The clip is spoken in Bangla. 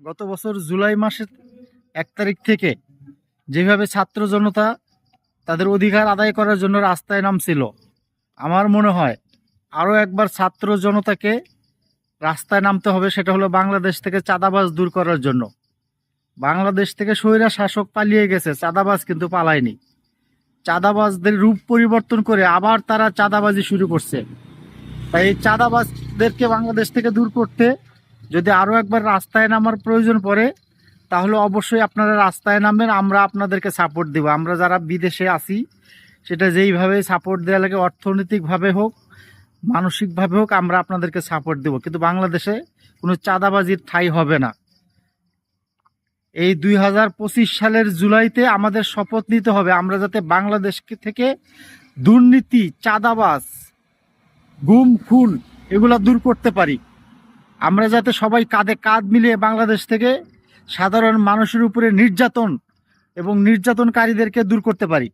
গত বছর জুলাই মাসের এক তারিখ থেকে যেভাবে ছাত্র জনতা তাদের অধিকার আদায় করার জন্য রাস্তায় নামছিল, আমার মনে হয় আরও একবার ছাত্র জনতাকে রাস্তায় নামতে হবে, সেটা হলো বাংলাদেশ থেকে চাঁদাবাজ দূর করার জন্য। বাংলাদেশ থেকে স্বৈরা শাসক পালিয়ে গেছে, চাঁদাবাজ কিন্তু পালায়নি। চাঁদাবাজদের রূপ পরিবর্তন করে আবার তারা চাঁদাবাজি শুরু করছে। তাই এই চাঁদাবাজদেরকে বাংলাদেশ থেকে দূর করতে যদি আরও একবার রাস্তায় নামার প্রয়োজন পড়ে, তাহলে অবশ্যই আপনারা রাস্তায় নামবেন, আমরা আপনাদেরকে সাপোর্ট দেব। আমরা যারা বিদেশে আছি, সেটা যেইভাবে সাপোর্ট দেওয়া লাগে, অর্থনৈতিকভাবে হোক, মানসিকভাবে হোক, আমরা আপনাদেরকে সাপোর্ট দেব। কিন্তু বাংলাদেশে কোনো চাঁদাবাজির ঠাই হবে না। এই দুই হাজার পঁচিশ সালের জুলাইতে আমাদের শপথ নিতে হবে। আমরা যাতে বাংলাদেশ থেকে দুর্নীতি, চাঁদাবাজ, গুম, খুন এগুলা দূর করতে পারি। আমরা যাতে সবাই কাঁধে কাঁধ মিলিয়ে বাংলাদেশ থেকে সাধারণ মানুষের উপরে নির্যাতন এবং নির্যাতনকারীদেরকে দূর করতে পারি।